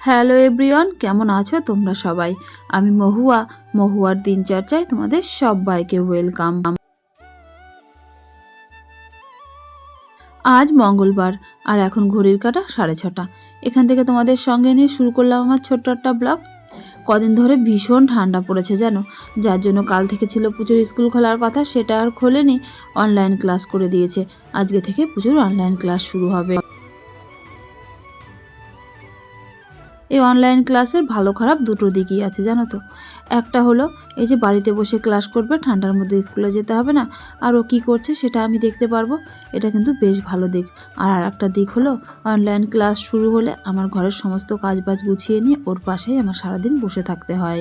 Hello everyone, কেমন আছো তোমরা সবাই? আমি মহুয়া, মহুয়ার দিনচর্চায় তোমাদের সবাইকে ওয়েলকাম। আজ মঙ্গলবার, আর এখন ঘড়ির কাটা সাড়ে ছটা। এখান থেকে তোমাদের সঙ্গে নিয়ে শুরু করলাম আমার ছোট্ট একটা ব্লগ। কদিন ধরে ভীষণ ঠান্ডা পড়েছে জানো? যার জন্য কাল থেকে ছিল পুজোর স্কুল খোলার কথা, সেটা আর খোলেনি অনলাইন ক্লাস করে দিয়েছে। আজকে থেকে পুজোর অনলাইন ক্লাস শুরু হবে। এই অনলাইন ক্লাসের ভালো খারাপ দুটো দিকই আছে, জানো তো। একটা হলো, এই যে বাড়িতে বসে ক্লাস করবে, ঠান্ডার মধ্যে স্কুলে যেতে হবে না, আর ও কী করছে সেটা আমি দেখতে পারব, এটা কিন্তু বেশ ভালো দিক। আর আর একটা দিক হলো অনলাইন ক্লাস শুরু হলে আমার ঘরের সমস্ত কাজ বাজ গুছিয়ে নিয়ে ওর পাশেই আমার সারাদিন বসে থাকতে হয়।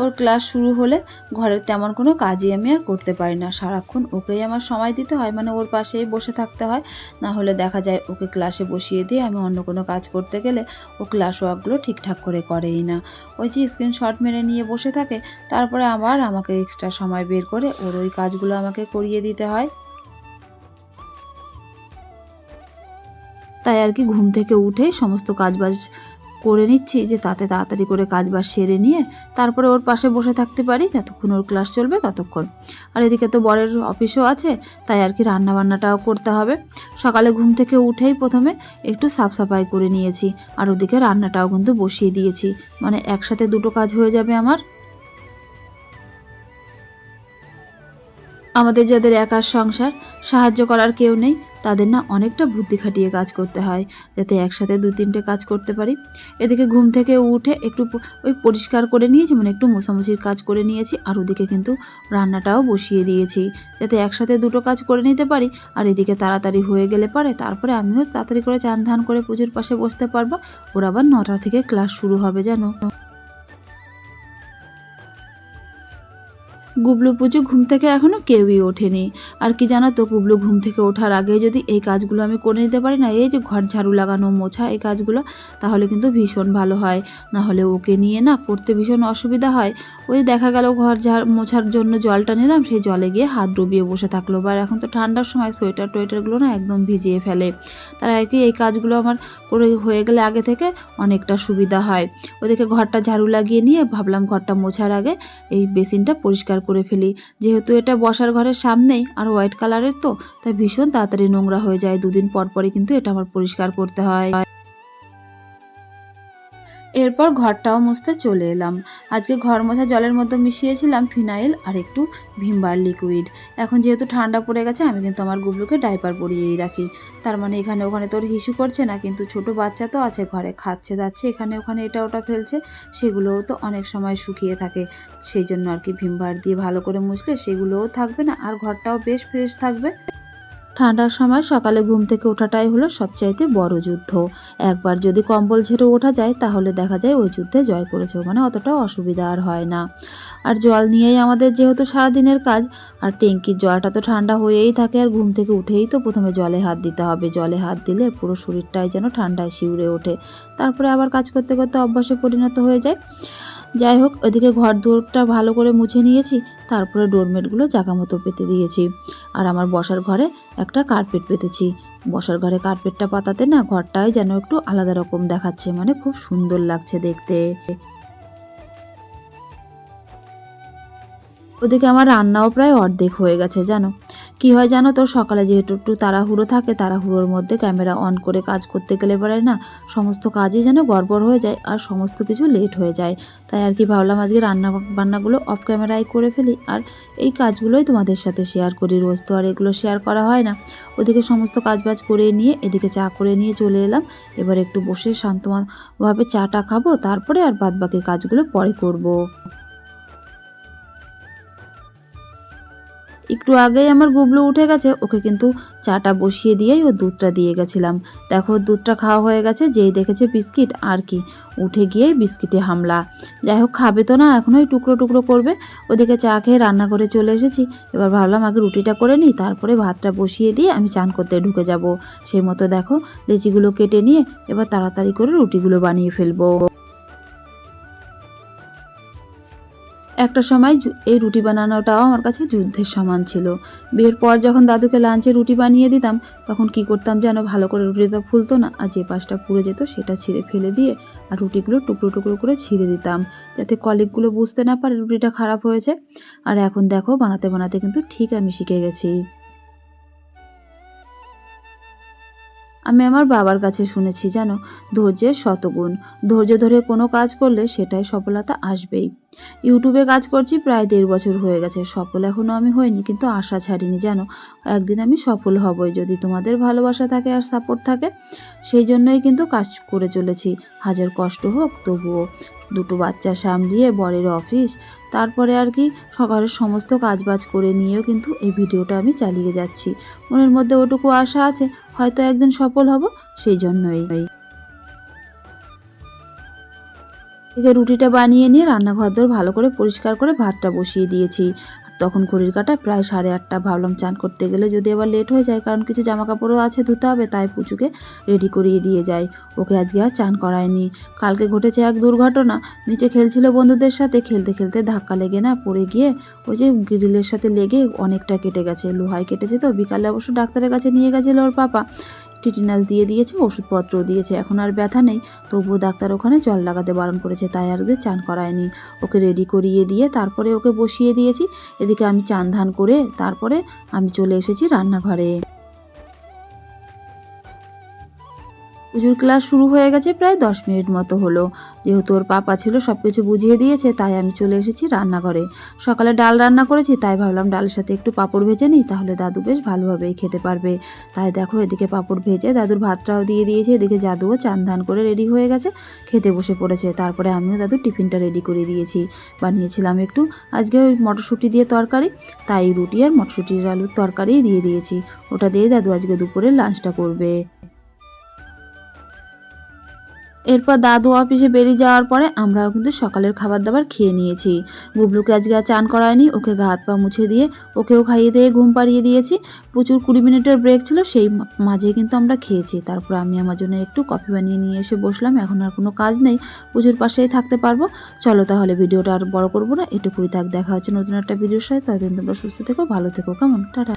ওর ক্লাস শুরু হলে ঘরের তেমন কোনো কাজই আমি আর করতে পারি না। সারাক্ষণ ওকেই আমার সময় দিতে হয় মানে ওর পাশেই বসে থাকতে হয়। না হলে দেখা যায় ওকে ক্লাসে বসিয়ে দিয়ে আমি অন্য কোনো কাজ করতে গেলে ও ক্লাস ওয়ার্কগুলো ঠিকঠাক করে করেই না। ওই যে স্ক্রিনশট মেরে নিয়ে বসে থাকে, তারপরে আবার আমাকে এক্সট্রা সময় বের করে ওর ওই কাজগুলো আমাকে করিয়ে দিতে হয়। তাই আর কি ঘুম থেকে উঠেই সমস্ত কাজবাজ করে নিচ্ছি যে তাতে তাড়াতাড়ি করে কাজ বাজ সেরে নিয়ে তারপরে ওর পাশে বসে থাকতে পারি, যতক্ষণ ওর ক্লাস চলবে ততক্ষণ। আর এদিকে তো বরের অফিসও আছে, তাই আর কি রান্নাবান্নাটাও করতে হবে। সকালে ঘুম থেকে উঠেই প্রথমে একটু সাফ সাফাই করে নিয়েছি, আর ওদিকে রান্নাটাও কিন্তু বসিয়ে দিয়েছি। মানে একসাথে দুটো কাজ হয়ে যাবে আমার। আমাদের যাদের একার সংসার, সাহায্য করার কেউ নেই তাদের না অনেকটা বুদ্ধি খাটিয়ে কাজ করতে হয়, যাতে একসাথে দু তিনটে কাজ করতে পারি। এদিকে ঘুম থেকে উঠে একটু ওই পরিষ্কার করে নিয়েছি মানে একটু মোছামুছির কাজ করে নিয়েছি, আর ওদিকে কিন্তু রান্নাটাও বসিয়ে দিয়েছি, যাতে একসাথে দুটো কাজ করে নিতে পারি, আর এদিকে তাড়াতাড়ি হয়ে গেলে পরে তারপরে আমিও তাড়াতাড়ি করে চান ধান করে পুজোর পাশে বসতে পারব। ওর আবার নটা থেকে ক্লাস শুরু হবে জানো গুবলু পুজো ঘুম থেকে এখনও কেউই ওঠেনি। আর কি জানো তো, গুবলু ঘুম থেকে ওঠার আগে যদি এই কাজগুলো আমি করে নিতে পারি না, এই যে ঘর ঝাড়ু লাগানো, মোছা, এই কাজগুলো, তাহলে কিন্তু ভীষণ ভালো হয়। না হলে ওকে নিয়ে না করতে ভীষণ অসুবিধা হয়। ওই দেখা গেল ঘর ঝাড়, মোছার জন্য জলটা নিলাম সেই জলে গিয়ে হাত ডুবিয়ে বসে থাকল। বা এখন তো ঠান্ডার সময় সোয়েটার টোয়েটারগুলো না একদম ভিজিয়ে ফেলে। তারা আর কি এই কাজগুলো আমার করে হয়ে গেলে আগে থেকে অনেকটা সুবিধা হয়। ওদেরকে ঘরটা ঝাড়ু লাগিয়ে নিয়ে ভাবলাম ঘরটা মোছার আগে এই বেসিনটা পরিষ্কার করে ফেলি। যেহেতু এটা বসার ঘরের সামনেই, আর হোয়াইট কালারের তো, তাই ভীষণ তাড়াতাড়ি নোংরা হয়ে যায়। দুদিন পর পরে কিন্তু এটা আমার পরিষ্কার করতে হয়। এরপর ঘরটাও মুছতে চলে এলাম। আজকে ঘর মোছা জলের মধ্যে মিশিয়েছিলাম ফিনাইল আর একটু ভিমবার লিকুইড এখন যেহেতু ঠান্ডা পড়ে গেছে, আমি কিন্তু আমার গুবলুকে ডাইপার পরিয়েই রাখি। তার মানে এখানে ওখানে তোর হিসু করছে না, কিন্তু ছোট বাচ্চা তো আছে, ঘরে খাচ্ছে দাচ্ছে, এখানে ওখানে এটা ওটা ফেলছে, সেগুলোও তো অনেক সময় শুকিয়ে থাকে। সেই জন্য আর কি ভিমবার দিয়ে ভালো করে মুছলে সেগুলোও থাকবে না, আর ঘরটাও বেশ ফ্রেশ থাকবে। ঠান্ডার সময় সকালে ঘুম থেকে ওঠাটাই হলো সবচাইতে বড় যুদ্ধ। একবার যদি কম্বল ঝেড়ে ওঠা যায়, তাহলে দেখা যায় ওই যুদ্ধে জয় করেছে মানে অতটা অসুবিধা আর হয় না। আর জল নিয়েই আমাদের যেহেতু সারাদিনের কাজ, আর ট্যাঙ্কির জলটা তো ঠান্ডা হয়েই থাকে, আর ঘুম থেকে উঠেই তো প্রথমে জলে হাত দিতে হবে। জলে হাত দিলে পুরো শরীরটাই যেন ঠান্ডায় শিউরে ওঠে। তারপরে আবার কাজ করতে করতে অভ্যাসে পরিণত হয়ে যায়। যাই হোক ওদিকে ঘর দৌড়টা ভালো করে মুছে নিয়েছি, তারপরে ডোরমেটগুলো জাগা মতো পেতে দিয়েছি। আর আমার বসার ঘরে একটা কার্পেট পেতেছি। বসার ঘরে কার্পেটটা পাতাতে না ঘরটাই যেন একটু আলাদা রকম দেখাচ্ছে মানে খুব সুন্দর লাগছে দেখতে। ওদিকে আমার রান্নাও প্রায় অর্ধেক হয়ে গেছে, জানো? কি হয় জানো তো সকালে যেহেতু একটু তাড়াহুড়ো থাকে, তাড়াহুড়োর মধ্যে ক্যামেরা অন করে কাজ করতে গেলে পরে না সমস্ত কাজই যেন গড়বড় হয়ে যায় আর সমস্ত কিছু লেট হয়ে যায়। তাই আর কি ভাবলাম আজকে রান্না বান্নাগুলো অফ ক্যামেরায় করে ফেলি আর এই কাজগুলোই তোমাদের সাথে শেয়ার করি। রোজ তো আর এগুলো শেয়ার করা হয় না। ওদিকে সমস্ত কাজবাজ করে নিয়ে এদিকে চা করে নিয়ে চলে এলাম। এবার একটু বসে শান্তভাবে চাটা খাব, তারপরে আর বাদ বাকি কাজগুলো পরে করব। একটু আগেই আমার গুবলু উঠে গেছে, ওকে কিন্তু চাটা বসিয়ে দিয়েই ও দুধটা দিয়ে গেছিলাম। দেখো দুধটা খাওয়া হয়ে গেছে, যেই দেখেছে বিস্কিট আর কি। উঠে গিয়েই বিস্কিটে হামলা। যাই হোক, খাবে তো না এখনোই টুকরো টুকরো করবে। ওদিকে চা খেয়ে রান্না করে চলে এসেছি। এবার ভাবলাম আগে রুটিটা করে নিই, তারপরে ভাতটা বসিয়ে দিয়ে আমি চান করতে ঢুকে যাব। সেই মতো দেখো, লেচিগুলো কেটে নিয়ে এবার তাড়াতাড়ি করে রুটিগুলো বানিয়ে ফেলব। একটা সময় এই রুটি বানানোটাও আমার কাছে যুদ্ধের সমান ছিল। বিয়ের পর যখন দাদুকে লাঞ্চে রুটি বানিয়ে দিতাম, তখন কি করতাম যেন ভালো করে রুটিটা ফুলতো না, আর যে পাশটা পুড়ে যেত সেটা ছিঁড়ে ফেলে দিয়ে আর রুটিগুলো টুকরো টুকরো করে ছিঁড়ে দিতাম, যাতে কলিগগুলো বুঝতে না পারে রুটিটা খারাপ হয়েছে। আর এখন দেখো, বানাতে বানাতে কিন্তু ঠিক আমি শিখে গেছি। আমি আমার বাবার কাছে শুনেছি জানো, ধৈর্যের শতগুণ। ধৈর্য ধরে কোনো কাজ করলে সেটাই সফলতা আসবেই। ইউটিউবে কাজ করছি, প্রায় দেড় বছর হয়ে গেছে। সফল এখনও আমি হইনি, কিন্তু আশা ছাড়িনি, জানো? একদিন আমি সফল হবই, যদি তোমাদের ভালোবাসা থাকে আর সাপোর্ট থাকে। সেই জন্যই কিন্তু কাজ করে চলেছি। হাজার কষ্ট হোক, তবুও দুটো বাচ্চা সামলিয়ে, বরের অফিস তারপরে আর কি সকালের সমস্ত কাজবাজ করে নিয়েও কিন্তু এই ভিডিওটা আমি চালিয়ে যাচ্ছি। মনের মধ্যে ওটুকু আশা আছে, হয়তো একদিন সফল হব, সেই জন্যই। এদিকে রুটিটা বানিয়ে নিয়ে রান্নাঘর দর ভালো করে পরিষ্কার করে ভাতটা বসিয়ে দিয়েছি। তখন ঘড়ির কাটা প্রায় সাড়ে আটটা ভাবলাম চান করতে গেলে যদি আবার লেট হয়ে যায়, কারণ কিছু জামা কাপড়ও আছে ধুতে হবে, তাই পুচুকে রেডি করিয়ে দিয়ে যাই। ওকে আজকে আর চান করায়নি। কালকে ঘটেছে এক দুর্ঘটনা, নিচে খেলছিল বন্ধুদের সাথে, খেলতে খেলতে ধাক্কা লেগে না পড়ে গিয়ে ওই যে গ্রিলের সাথে লেগে অনেকটা কেটে গেছে। লোহায় কেটেছে তো, বিকালে অবশ্য ডাক্তারের কাছে নিয়ে গেছিল ওর পাপা। টিটিনাস দিয়ে দিয়েছে ওষুধপত্র দিয়েছে। এখন আর ব্যথা নেই, তবুও ডাক্তার ওখানে জল লাগাতে বারণ করেছে, তাই আর চান করায়নি। ওকে রেডি করিয়ে দিয়ে তারপরে ওকে বসিয়ে দিয়েছি। এদিকে আমি চান ধান করে তারপরে আমি চলে এসেছি রান্নাঘরে। পুজোর ক্লাস শুরু হয়ে গেছে প্রায় দশ মিনিট মতো হলো। যেহেতু ওর পাপা ছিল সব কিছু বুঝিয়ে দিয়েছে, তাই আমি চলে এসেছি রান্নাঘরে। সকালে ডাল রান্না করেছি, তাই ভাবলাম ডালের সাথে একটু পাঁপড় ভেজে নিই, তাহলে দাদু বেশ ভালোভাবেই খেতে পারবে। তাই দেখো, এদিকে পাঁপড় ভেজে দাদুর ভাতটাও দিয়ে দিয়েছে, এদিকে জাদুও চান ধান করে রেডি হয়ে গেছে, খেতে বসে পড়েছে। তারপরে আমিও দাদুর টিফিনটা রেডি করে দিয়েছি। বানিয়েছিলাম একটু, আজকে ওই মটরশুঁটি দিয়ে তরকারি, তাই রুটি আর মটরশুঁটির আলুর তরকারি দিয়ে দিয়েছি। ওটা দিয়ে দাদু আজকে দুপুরে লাঞ্চটা করবে। এরপর দাদু অফিসে বেরিয়ে যাওয়ার পরে আমরাও কিন্তু সকালের খাবার দাবার খেয়ে নিয়েছি। বুবলুকে আজকে আর চান করায়নি, ওকে গা হাত পা মুছে দিয়ে ওকেও খাইয়ে দিয়ে ঘুম পাড়িয়ে দিয়েছি। প্রচুর কুড়ি মিনিটের ব্রেক ছিল, সেই মাঝে কিন্তু আমরা খেয়েছি। তারপর আমি আমার জন্য একটু কফি বানিয়ে নিয়ে এসে বসলাম। এখন আর কোনো কাজ নেই, পুজোর পাশেই থাকতে পারব। চলো তাহলে ভিডিওটা আর বড় করব না, এটুকুই থাক। দেখা হচ্ছে নতুন একটা ভিডিওর সাথে। ততদিন তোমরা সুস্থ থেকো, ভালো থেকো, কেমন? টাটা।